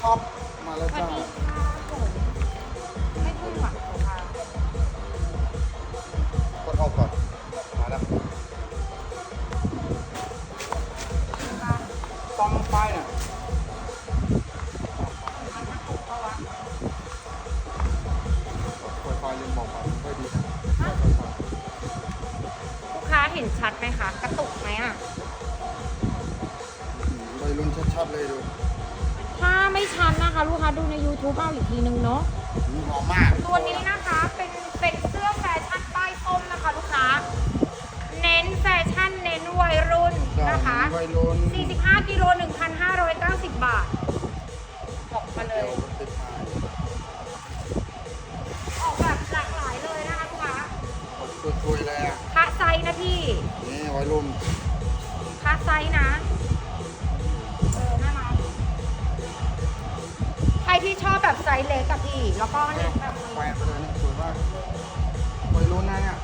ท็อบมาแล้วจ้า ทีนึงเนาะหืมหอมมาก ตัวนี้นะคะเป็นเป็นเสื้อแฟชั่นป้ายส้มนะคะลูกค้า เน้นแฟชั่นเน้นวัยรุ่นนะคะ วัยรุ่น45กิโล1,590 บาทบอกมาเลเดี๋ยวยติดมาออกแบบหลากหลายเลยนะคะลูกค้ากดช่วยๆเลยอะคะไซส์นะพี่ นี่วัยรุ่นคะไซส์นะ ที่ชอบแบบไซส์เล็กกับพี่ แล้วก็เนี่ยแบบแฟนไปเลยเนี่ยสวยมากวัยรุ่นนะเนี่ย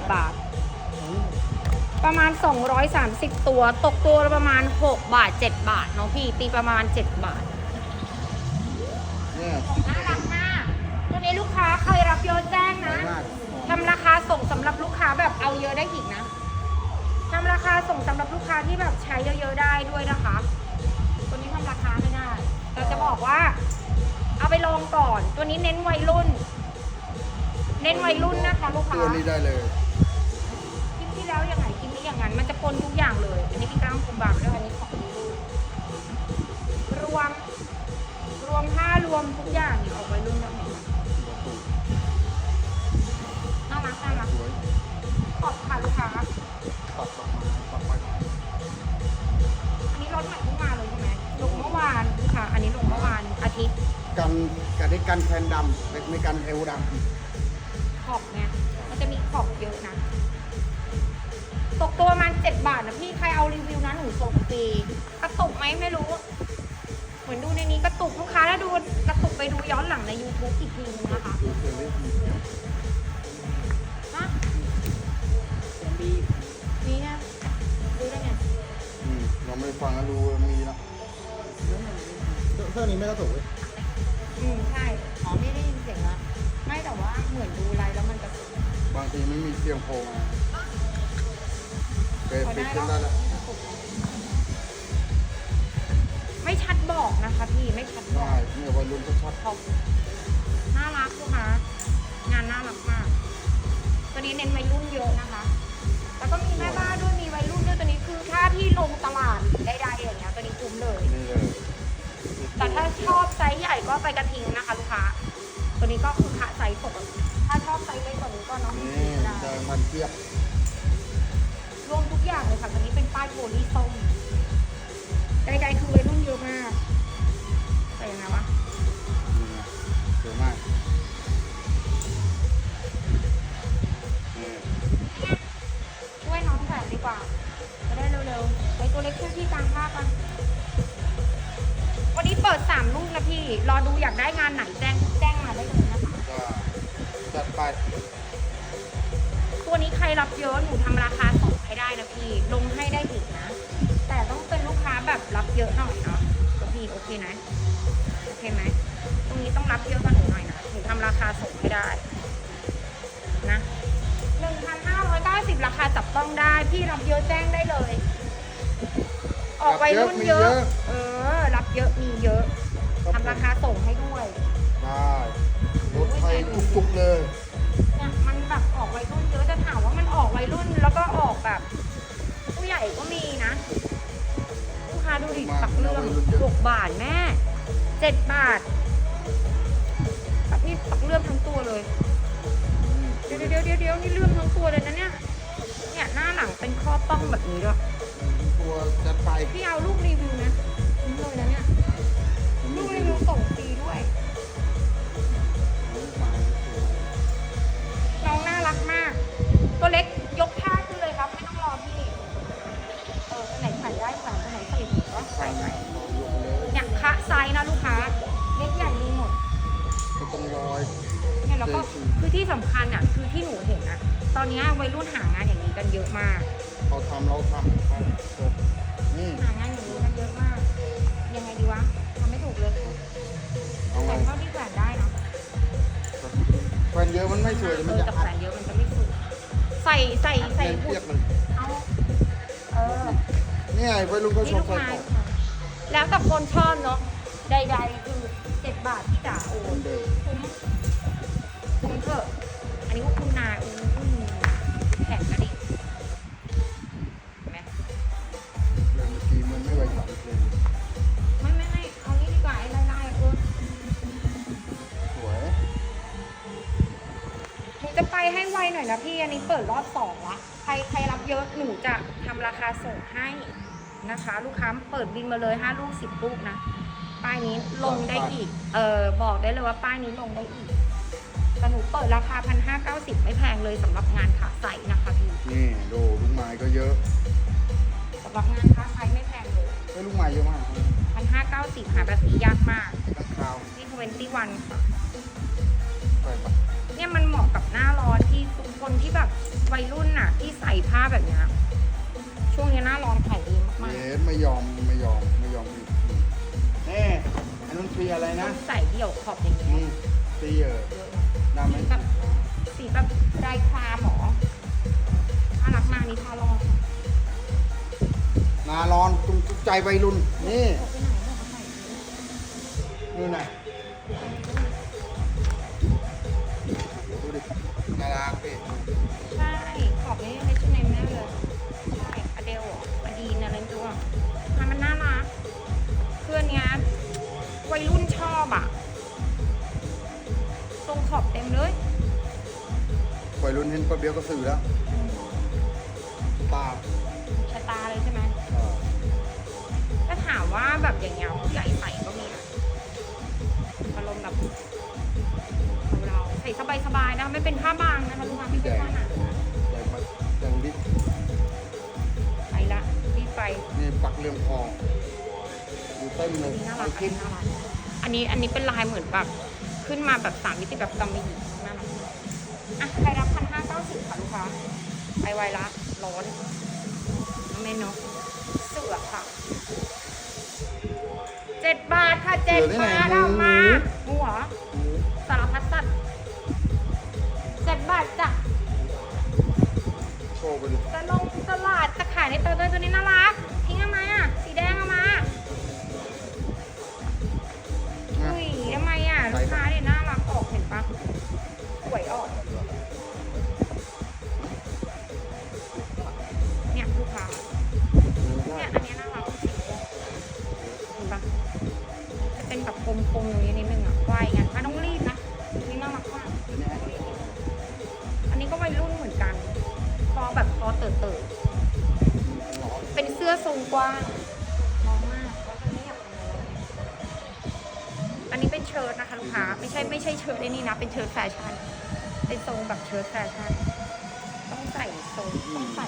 1,590บาท ประมาณ 230 ตัว ตกตัวละประมาณ 6 บาท 7 บาทเนาะพี่ ตีประมาณ 7 บาทเนี่ยน่ารักมากตัวนี้ลูกค้าใครรับเยอะแจ้งสวยนะมากทำราคาส่งสำหรับลูกค้าแบบเอาเยอะได้อีกนะ ทำราคาส่งสำหรับลูกค้าที่แบบใช้เยอะๆได้ด้วยนะคะ ตัวนี้ทำราคาไม่ได้แต่จะบอกว่า เอาไปลองก่อน ตัวนี้เน้นวัยรุ่น เน้นวัยรุ่นนะคะ ลูกค้าตัวนี้ได้เลยคลิปที่แล้วยังไงคลิปนี้อย่างนั้น มันจะปนทุกอย่างเลย อันนี้พี่กล้ามคุมบางด้วยอันนี้ของลูกรวม รวมผ้ารวมทุกอย่างเนี่ยออกวัยรุ่นแบบนี้น่ารักน่ารักสวยขอบค่ะลูกค้า กันกันได้กันแคนดำไม่ไม่กันเอวดขอบเนี่ยมันจะมีขอบเยอะนะ ตกตัวประมาณเจ็ดบาทนะพี่ใครเอารีวิวนะหนูส่งฟรีกระตุกไหมไม่รู้ เหมือนดูในนี้กระตุกลูกค้าถ้าดูกระตุกไปดูย้อนหลังใน YouTube อีกทีนึงนะคะำดูเซรีฮะมีนะดูได้ไงอืมเราไม่ได้ฟังแล้วดูมีนะเสื้อนี้ไม่กระตุกเลยอื มใช่อ๋อไม่ได้ยินเสียงละไม่แต่ว่าเหมือนดูไลฟ์แล้วมันกระตุกบางทีไม่มีเสียงโผล่มาเปิดพอปิดได้ขึ้นแล้ได้วแล้วไม่ชัดบอกนะคะพี่ไม่ชัดบอได้กเนี่ยวัยรุ่นชัดขอบน่ารักลูกค้างานน่ารักมากตัวนี้เน้นวัยรุ่นเยอะนะคะ แล้วก็มีแม่บ้านด้วยมีวัยรุ่นด้วยตัวนี้คือถ้าพี่ลงตลาดได้ๆอย่างเงี้ยตัวนี้คุ้มเลยๆนี่เลย แต่ถ้าชอบไซส์ใหญ่ก็ไปกระทิงนะคะลูกค้า ตัวนี้ก็คือขาไซส์ปกติถ้าชอบไซส์เล็กกว่านี้ก็น้องนี่ก็ได้แดงมันเทียบ รวมทุกอย่างเลยค่ะตัวนี้เป็นป้ายโพลีส้มใดๆคือวัยรุ่นเยอะมากแต่ยังไงวะ ออกวัยรุ่นเยอะ เออ รับเยอะ มีเยอะทำราคาส่งให้ด้วยได้รถไฟจุกๆเลยเนี่ยมันแบบออกวัยรุ่นเยอะจะถามว่ามันออกวัยรุ่นแล้วก็ออกแบบ ผู้ใหญ่ก็มีนะ ลูกค้าดูดิปักเรื่องหกบาทแม่เจ็ดบาทแบบนี่ปักเลื่อมทั้งตัวเลย เดี๋ยวเดี๋ยวเดี๋ยวเดี๋ยวนี่เลื่อมทั้งตัวเลยนะเนี่ย เนี่ยหน้าหลังเป็นข้อป้องแบบนี้ด้วย ตัวจัดไปพี่เอาลูกรีวิวนะนี่เลยนะเนี่ยลูกรีวิวส่งฟรีด้วย น้องน่ารักมาก ตัวเล็กยกผ้าขึ้นเลยครับ ไม่ต้องรอพี่ เออตัวไหนใส่ได้ใส่ตัวไหนใส่ผิดก็ใส่ไปเนี่ยคะไซส์นะลูกค้า เล็กใหญ่มีหมดก็ต้องรอยเนี่ยแล้วก็คือที่สำคัญอะคือที่หนูเห็นนะตอนนี้วัยรุ่นหางานอย่างนี้กันเยอะมากเขาทำเราทำ อืมหางานอย่างนี้มันเยอะมาก ยังไงดีวะทำไม่ถูกเลยเแต่เท่าที่แขวนได้นะแฟนเยอะมันไม่สวยมันจะแต่แขอัวนเยอะมันจะไม่สวยใส่ใส่ใส่เงินหุ่เปียเอาเออ นี่ไงวัยรุ่นก็นี่ชอลูบกใส่ไม้องค่ะแล้วแต่คนชอบเนาะ ใดๆคือเจ็ดบาทที่จ่าโอนนเดิมคุ้มคุ้มเถอะอันนี้ก็คุณนายโอน น่อยนะพี่อันนี้เปิดรอบสองละใครใครรับเยอะหนูจะทำราคาส่งให้นะคะ ลูกค้าเปิดบินมาเลยห้าลูกสิบลูกนะป้ายนี้ลงได้อีก เออบอกได้เลยว่าป้ายนี้ลงได้อีกแต่หนูเปิดราคาพันห้าเก้าสิบไม่แพงเลยสำหรับงานขาใส่นะคะพี่นี่ดูลูกไม้ก็เยอะสำหรับงานขาใส่ไม่แพงเลยเฮ้ยลูกไม้เยอะมากพันห้าเก้าสิบหาแบบนี้ยากมากข้างคาวนี่ทเวนตี้วันค่ะไปปะ เนี่ยมันเหมาะกับหน้าร้อนที่ทุกคนที่แบบวัยรุ่นน่ะ ที่ใส่ผ้าแบบเนี้ยช่วงนี้หน้าร้อนขายดีมากเยสไม่ยอมไม่ยอมไม่ยอมหยุดนี่อันนั้นปีอะไรๆนะต้องใส่เดี่ยวขอบอย่างเงี้ยนี่ปีเออเยอะนะดำไหมสีแบบสีแบบลายครามหมอน่ารักมากนี่ทาร้อนนาร้อนตุ้งใจวัยรุ่นนี่ออกไปไหนออกไปไหนดูหน่อ ยรุ่นเห็นปะเบี้ยวก็สื่อแล้วตาชะตาเลยใช่ไหมเออถ้าถามว่าแบบอย่างเงี้ยผู้ใหญ่ใส่ก็มีนะอารมณ์แบบเราๆใส่สบายๆนะไม่เป็นผ้าบางนะคะลูกค้าไม่ใช่ผ้าหนาแดงมาแดงดิไปละรีบไปนี่ปักเรื่องคออยู่เต็มเลยนี่น่ารัเอากอันคิดนี้น่ารักอันนี้อันนี้เป็นลายเหมือนแบบขึ้นมาแบบสามมิติแบบกำมะหยี่น่ารัก อะใครรับพันห้าเก้าสิบค่ะลูกค้าไปไวละร้อนเมนกเสือค่ะเจ็ดบาทค่ะเจ็ดบาทเอามาหัวสารพัดสัตว์เจ็ดบาทจ้ะโชว์ไปดิจะลงตลาดจะขายในเตอร์ตัวนี้น่ารักทิ้งเอาม ปมๆอย่างนี้นิดนึงอะไว่ายงั้นไม่ต้องรีบนะนี่น่ารักมากอันนี้ก็วัยรุ่นเหมือนกันคอแบบคอเติร์เติร์เป็นเสื้อทรงกว้างมองมากแล้วก็ไม่อยากอันนี้เป็นเชิ้ตนะคะลูกค้าไม่ใช่ไม่ใช่เชิ้ตไอ้นี่นะ เป็นเชิ้ตแฟชั่น เป็นทรงแบบเชิ้ตแฟชั่นต้องใส่ทรงต้องใส่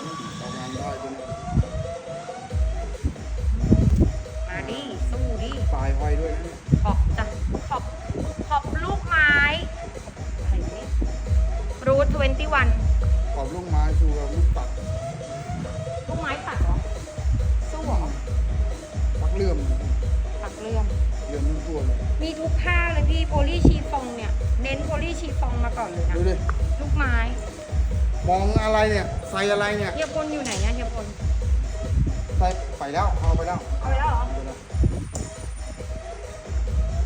มีทุกผ้าเลยพี่โพลีชีฟองเนี่ย เน้นโพลีชีฟองมาก่อนเลยนะดูดิ ลูกไม้ มองอะไรเนี่ย ใส่อะไรเนี่ย เฮียพลอยู่ไหนเนี่ยเฮียพลใส่ไปแล้วเอาไปแล้วเอาไปแล้วเหรอเอาไปแล้ว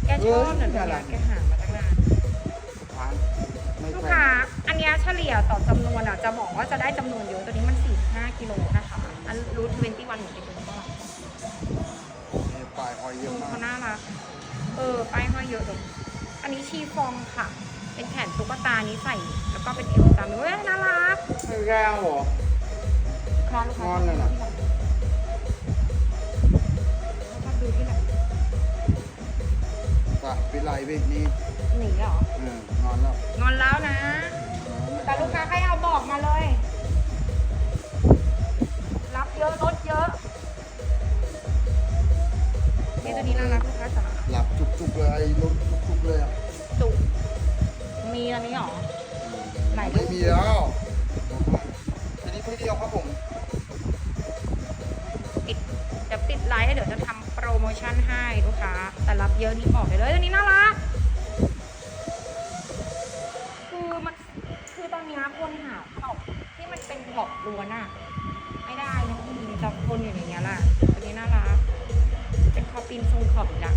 แกชอบเหมือนเอกัอนน่ารันะกแกหามาตั้งนาน ผ่านไม่ลูกแพค้างอันเนี้ยเฉลี่ยต่อจำนวนอะ จะบอกว่าจะได้จำนวนเยอะ ตัวนี้มัน 45 กิโลนะคะ อันรูทเวนตี้วันหนูไปดูก่อนนี่ปลายห้อยเยอะมาเขากน่ารัก เออป้ายห้อยเยอะเลยอันนี้ชีฟองค่ะ เป็นแขนตุ๊กตานี้ใส่ แล้วก็เป็นเอวตามเว้ยน่ารักไม่แก้วเหรอลูกค้าลูกค้างอนเลยน่ะชอบดูที่ไหนไปปิดไหลพี่นี่หนีเหรอเออนอนแล้วงอนแล้วนะ แต่ลูกค้าใครเอาบอกมาเลย รับเยอะลดเยอะ นี่ตัวนี้น่ารักลูกค้าจ๋าหลับจุกๆเลยรถจุกๆเลยอะจุกมีอันนี้เหรอไหนดูไม่มีแล้วทีนี้พี่เดียวครับผมปิดเดี๋ยวปิดไลฟ์แล้วเดี๋ยวจะทำโปรโมชั่นให้ลูกค้าแต่รับเยอะนี่บอกเลยเลยตัวนี้น่ารักคือมันคือตอนนี้คนหาขอบที่มันเป็นขอบล้วนอะไม่ได้นะพี่จะคนอยู่อย่างเงี้ยแหละตัวนี้น่ารัก เป็นคอปีนทรงขอบอีกอะ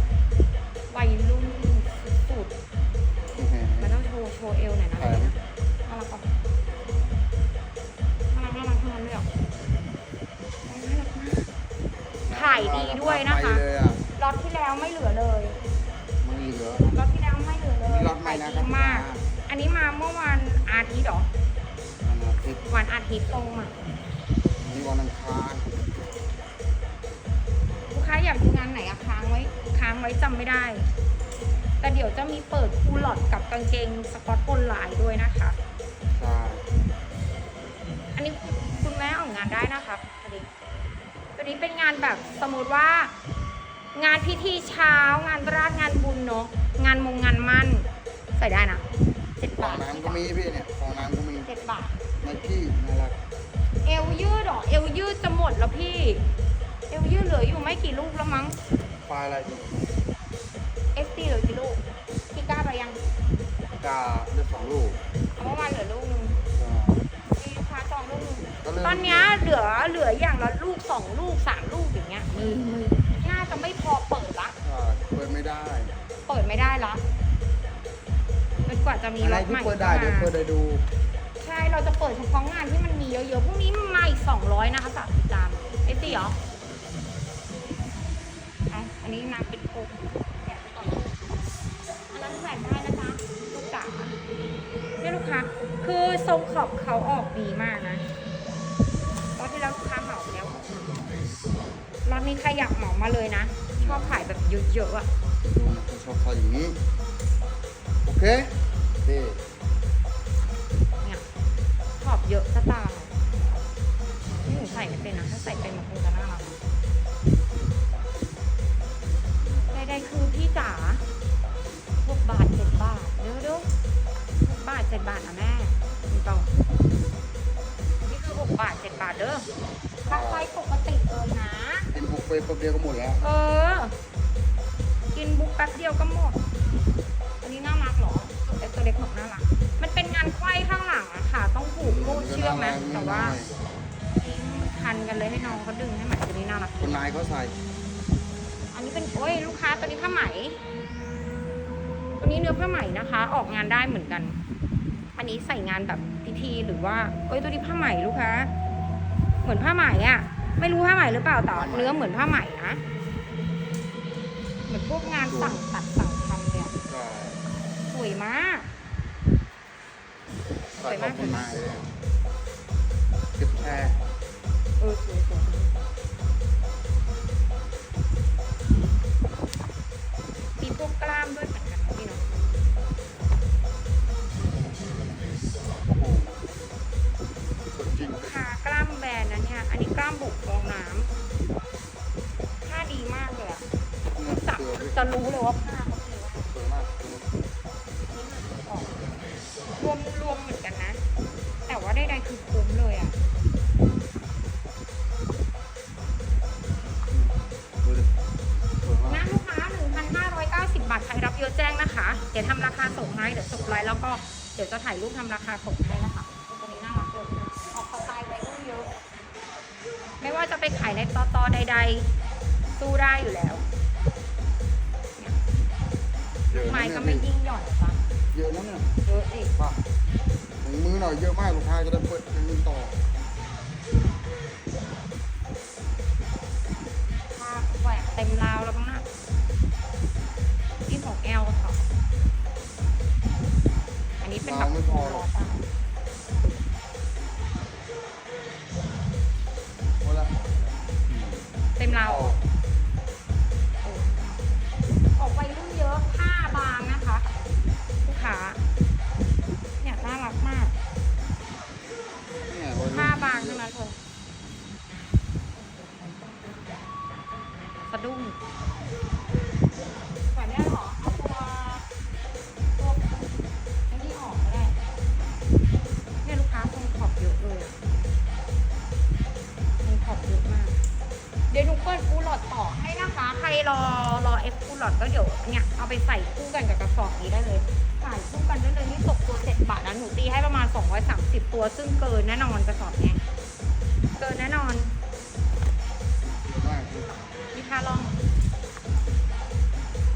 วัยรุ่นสุดๆมันต้องโชว์โชว์เอวหน่อยนะใช่ตัวเนี้ยน่ารักปะน่ารักน่ารักทั้งนั้นเลยเหรอน่ารักมาก ขายดีด้วยนะคะ ไปเลยอะล็อตที่แล้วไม่เหลือเลย มันเหลือ ล็อตที่แล้วไม่เหลือเลยมีล็อตใหม่ขายนะครัดีบมาก อันนี้มาเมื่อวันอาทิตย์เหรอ อันอาทิตย์วันอาทิตย์ตรงอะมีวันอังคารลูก ค้าอยากดูงานไหนอะค้างไว้ค้างไว้จำไม่ได้ แต่เดี๋ยวจะมีเปิดคูลล็อตกับกางเกงสกอตบนลายด้วยนะคะใช่อันนี้คุณแม่ออกงานได้นะคะตัวนี้ตัวนี้เป็นงานแบบสมมติว่า งานพิธีเช้า งานราชงานบุญเนาะงานมงงานมั่นใส่ได้นะเจ็ดฟองบาทน้ำก็มีพี่เนี่ยฟองน้ำก็มีเจ็ดบาทไนกี้น่ารักเอวยืดเหรอเอวยืดจะหมดแล้วพี่ เอวยืดเหลืออยู่ไม่กี่ลูกแล้วมั้งไฟล์อะไรพี่เอฟซีเหลือกี่ลูก พี่กล้าไปยังกาเลือกสองลูกเอาเมื่อวานเหลือลูกนึงก็มีลูกค้าจองลูกนึงก็เริ่มตอนเนี้ยเหลือเหลืออย่างละลูกสองลูกสามลูกอย่างเงี้ยมือมือน่าจะไม่พอเปิดละใช่เปิดไม่ได้เปิดไม่ได้ละจนกว่าจะมีอะไรรถที่ใหม่เปิดได้เดี๋ยวเปิดได้ดูใช่ เราจะเปิดเฉพาะงานที่มันมีเยอะๆ พรุ่งนี้มาอีกสองร้อยนะคะฝากติดตามเอฟซีเหรอเอาอันนี้นางเป็นโคกแกะไปก่อนอันนั้นแขวนได้นะจ๊ะลูกจ๋าเนี่ยลูกค้าคือทรงขอบเขาออกดีมากนะตอนที่แล้วลูกค้าเหมาไปแล้วรอบนี้ใครอยากเหมามาเลยนะ ชอบขายแบบเยอะๆอะผมชอบใส่อย่างนี้โอเคเท่เนี่ยขอบเยอะจะตา วนี้เนื้อผ้าไหมนะคะ ออกงานได้เหมือนกัน อันนี้ใส่งานแบบพิธีหรือว่าเอ้ยตัวนี้ผ้าไหมลูกค้าเหมือนผ้าไหมอะไม่รู้ผ้าไหมหรือเปล่าแต่เนื้อเหมือนผ้าไหมนะเหมือนพวกงานสั่งตัดสั่งทำเนี่ยใช่สวยมากใส่ของคนนายเลยเก็บแช่เออสวยสวยมีพวกกล้ามด้วย อันนี้กล้ามบุกฟองน้ำผ้าดีมากเลยอะเนื้อจับเสือพี่จะรู้เลยว่าผ้าเขาดีมากสวยมากนี่มันออกรวมรวมเหมือนกันนะ แต่ว่าใดๆคือคุ้มเลยอะดูดิสวยมากนะลูกค้า 1,590 บาทใครรับเยอะแจ้งนะคะ เดี๋ยวทำราคาส่งให้เดี๋ยวจบไลน์แล้วก็เดี๋ยวจะถ่ายรูปทำราคาส่ง ลอดก็เดี๋ยวเนี่ยเอาไปใส่คู่กันกับกระสอบนี้ได้เลยใส่คู่กันได้เลยนี่ตกตัวเจ็ดบาทนะหนูตีให้ประมาณ 230 ตัวซึ่งเกินแน่นอนกระสอบเนี้ยเกินแน่นอนมากพี่มีผ้าลอง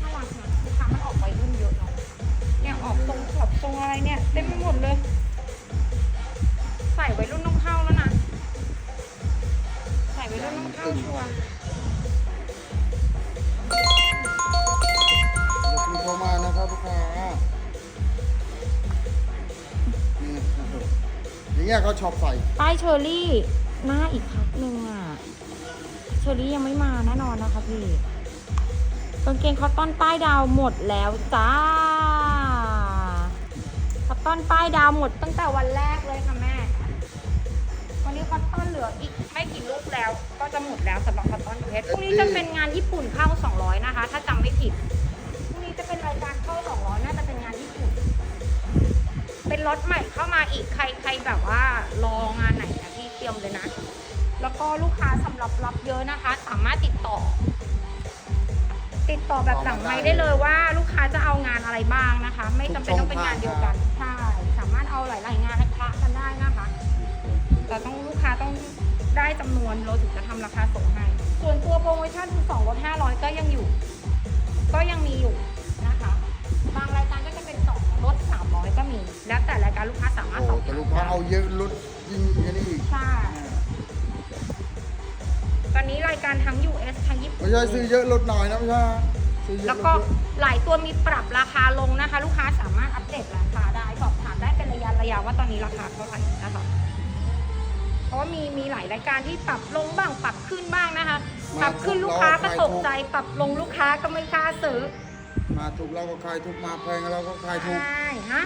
น่ารักนะลูกค้ามันออกไปรุ่นเยอะเนาะเนี่ยออกทรงขอบทรงอะไรเนี่ยเต็มไปหมดเลย เงี้ยเขาชอบใส่ป้ายเชอรี่มาอีกพักหนึ่งอะ เชอรี่ยังไม่มาแน่นอนนะคะพี่กางเกงคอตตอนป้ายดาวหมดแล้วจ้าคอตตอนป้ายดาวหมดตั้งแต่วันแรกเลยค่ะแม่ วันนี้คอตตอนเหลืออีกไม่กี่ลูกแล้ว ก็จะหมดแล้วสำหรับคอตตอนเพชรพรุ่งนี้จะเป็นงานญี่ปุ่นเข้า200นะคะ ถ้าจำไม่ผิด รถใหม่เข้ามาอีกใครใครแบบว่ารองานไหนนะพี่เตรียมเลยนะ แล้วก็ลูกค้าสำหรับรับเยอะนะคะ สามารถติดต่อ ติดต่อแบบหลังไม้ได้เลยว่า ลูกค้าจะเอางานอะไรบ้างนะคะ ไม่จำเป็นต้องเป็นงานเดียวกันใช่สามารถเอาหลาย ๆ งานให้คละกันได้นะคะแต่ต้องลูกค้าต้องได้จำนวนเราถึงจะทำราคาส่งให้ ส่วนตัวโปรโมชั่นคือ2ลด500ก็ยังอยู่ ก็ยังมีอยู่ ก็มี แล้วแต่รายการลูกค้าสามารถโอ้สอบแต่ถามลูกค้าได้เอาเยอะลดยิ่งอันนี้อีกใช่ตอนนี้รายการทั้ง US ทั้งญี่ปุ่นไม่ใช่ซื้อเยอะลดหน่อยนะไม่ใช่ซื้อเยอะแล้วก็ดเยอะหลายตัวมีปรับราคาลงนะคะ ลูกค้าสามารถอัปเดตราคาได้สอบถามได้เป็นระยะระยะว่าตอนนี้ราคาเท่าไหร่นะคะเพราะว่ามีมีหลายรายการที่ปรับลงบ้างปรับขึ้นบ้างนะคะ ปรับขึ้นลูกค้าก็ตกใจ ปรับลงลูกค้าก็ไม่กล้าซื้อ มาถูกเราก็ขายถูกมาแพงเราก็ขายถูก ใช่ฮะ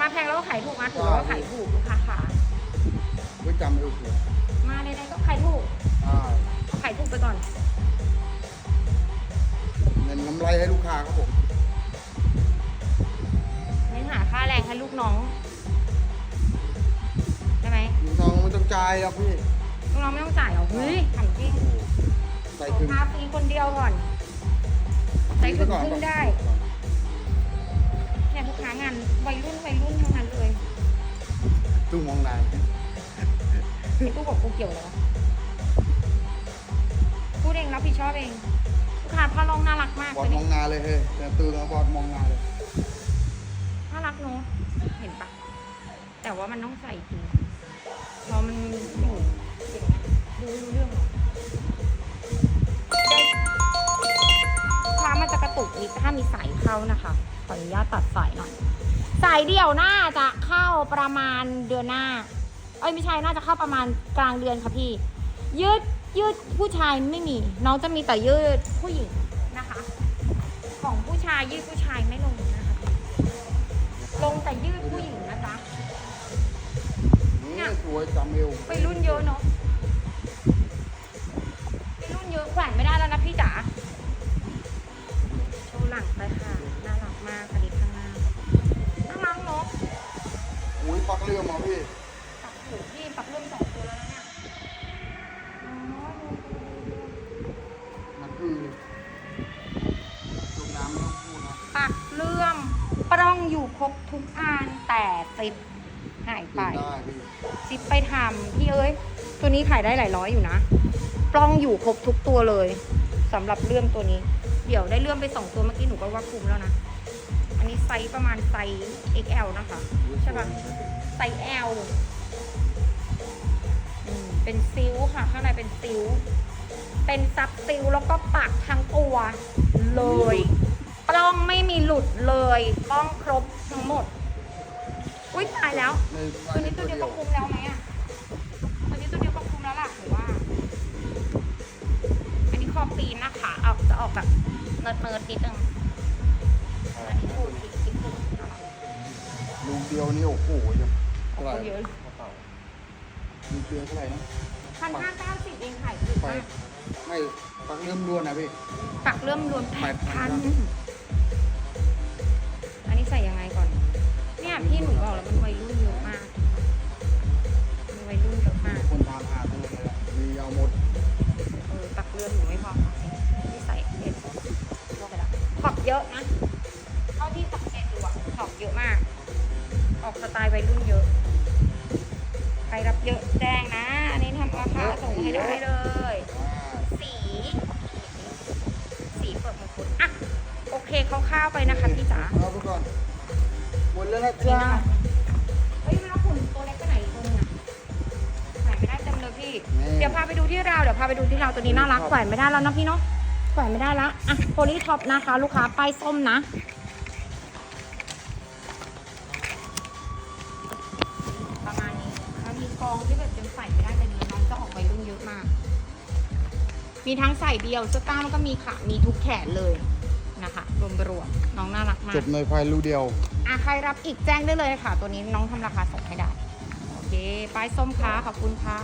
มาแพงแล้วก็ขายถูกมาถูกแล้วก็ขายถูกลูกค้าค่ะไว้จำเอวเผื่อมาใดๆก็ขายถูกอ่าขายถูกไปก่อน เงินกำไรให้ลูกค้าครับผมเน้นหาค่าแรงให้ลูกน้องใช่ไหมลูกน้องไม่ต้องจ่ายหรอกพี่ลูกน้องไม่ต้องจ่ายเหรอเฮ้ยถามจริงใส่ขอถึงพาฟรีคนเดียวก่อน ใส่ถึงครึ่งได้เนี่ยลูกค้างานวัยรุ่นวัยรุ่นทั้งนั้นเลยตู้มองนายไอ้ตู้บอกกูเกี่ยวแล้วพูดเองรับผิดชอบเอง ลูกค้าผ้าลองน่ารักมากบอเลดยมนี่องนาเลยเฮ้ยแต่ตู้นะบอดมองนาเลยน่ารักเนอะเห็นปะแต่ว่ามันต้องใส่จริงเพราะมันอยู่อย่างเงี้ยดูไม่รู้เรื่องหรอ กค้ามันจะกระตุกนิดถ้ามีสายเข้านะคะขออนุญาตตัดสายหน่อยสายเดี่ยวน่าจะเข้าประมาณเดือนหน้า เอ้ยไม่ใช่น่าจะเข้าประมาณกลางเดือนค่ะพี่ ยืดยืดผู้ชายไม่มี น้องจะมีแต่ยืดผู้หญิงนะคะ ของผู้ชายยืดผู้ชายไม่ลงนะคะลงแต่ยืดผู้หญิงนะจ๊ะนี่สวยจำเอวไปรุ่นเยอะเนาะไปรุ่นเยอะแขวนไม่ได้แล้วนะพี่จ๋าโชว์ห ลังไปค่ะ น่ารักมากค่ะดิข้างหน้าน่ารักเนาะอุ้ยปักเรือมาพี่ปักถูพี่ปักเริ่มสองตัวแล้วนะเนี่ยอ๋อดูดูดูดูมันคือลงน้ำไม่ต้องพูดนะปักเลื่อมปล้องอยู่ครบทุกอันแต่ติดหายไป ได้พี่ซิปไปทำพี่เอ้ย ตัวนี้ขายได้หลายร้อยอยู่นะ ปล้องอยู่ครบทุกตัวเลยสำหรับเลื่อมตัวนี้ เดี๋ยวได้เลื่อมไปสองตัวเมื่อกี้หนูก็ว่าคุ้มแล้วนะ อันนี้ไซส์ประมาณไซส์ XL นะคะ ใช่ปะไซส์ L อืมเป็นซิลค่ะ ข้างในเป็นซิลเป็นซับซิลแล้วก็ปักทั้งตัวเลยปล้องไม่มีหลุดเลยปล้องครบทั้งหมด อุ้ยตายแล้วในตัวนี้ตัวเดียวก็คุ้มแล้วไหมอะตัวนี้ตัวเดียวก็คุ้มแล้วล่ะหรือว่า อันนี้คอปีนนะคะออกจะออกแบบเนิร์ดเนิร์ดๆนิดนึงอันนี้ถูกอีกอีกถูกนะคะลูกเดียวนี่โอ้โหยังเท่าไหร่เยอะลูกเดียวเท่าไหร่นะพันห้าเก้าสิบเองขายถูกไปมากไม่ปักเริ่มล้วนนะพี่ปักเริ่มรวมแปดพัน8,000อันนี้ใส่ยังไงก่อน เนี่ยพี่หนูบอกแล้วมันวัยรุ่นเยอะมากมันวัยรุ่นเยอะมากคนทำหาตัวเลยอะมีเอาหมด เยอะนะ เท่าที่สังเกตดูอะท็อปเยอะมาก ออกสไตล์วัยรุ่นเยอะ ใครรับเยอะแจ้งนะ อันนี้ทำราคาส่งให้ได้เลย สี สีเปิดมงกุฎอะ โอเคคร่าวๆไปนะคะพี่จ๋าเอาไปก่อนหมดแล้วนะนี่จ๊ะนะคะเฮ้ยแล้วหุ่นตัวเล็กไปไหนอีกตัวหนึงอะใส่ไม่ได้เต็มเลยพี่ เดี๋ยวพาไปดูที่ราวเดี๋ยวพาไปดูที่ราวตัวนี้น่ารักแขวนไม่ได้แล้วนะพี่เนาะ แขวนไม่ได้ละอะโพลีท็อปนะคะ ลูกค้าป้ายส้มนะประมาณนี้มันมีกองที่แบบยังใส่ไม่ได้แต่นี้น้องจะออกไปรุ่นเยอะมาก มีทั้งใส่เดียวเสื้อกล้ามแล้วก็มีขามีทุกแขนเลยนะคะรวมๆน้องน่ารักมาจกบในไฟรูเดียวอะใครรับอีกแจ้งได้เลยค่ะ ตัวนี้น้องทำราคาส่งให้ได้โอเคป้ายส้มค่ะขอบคุณค่ะ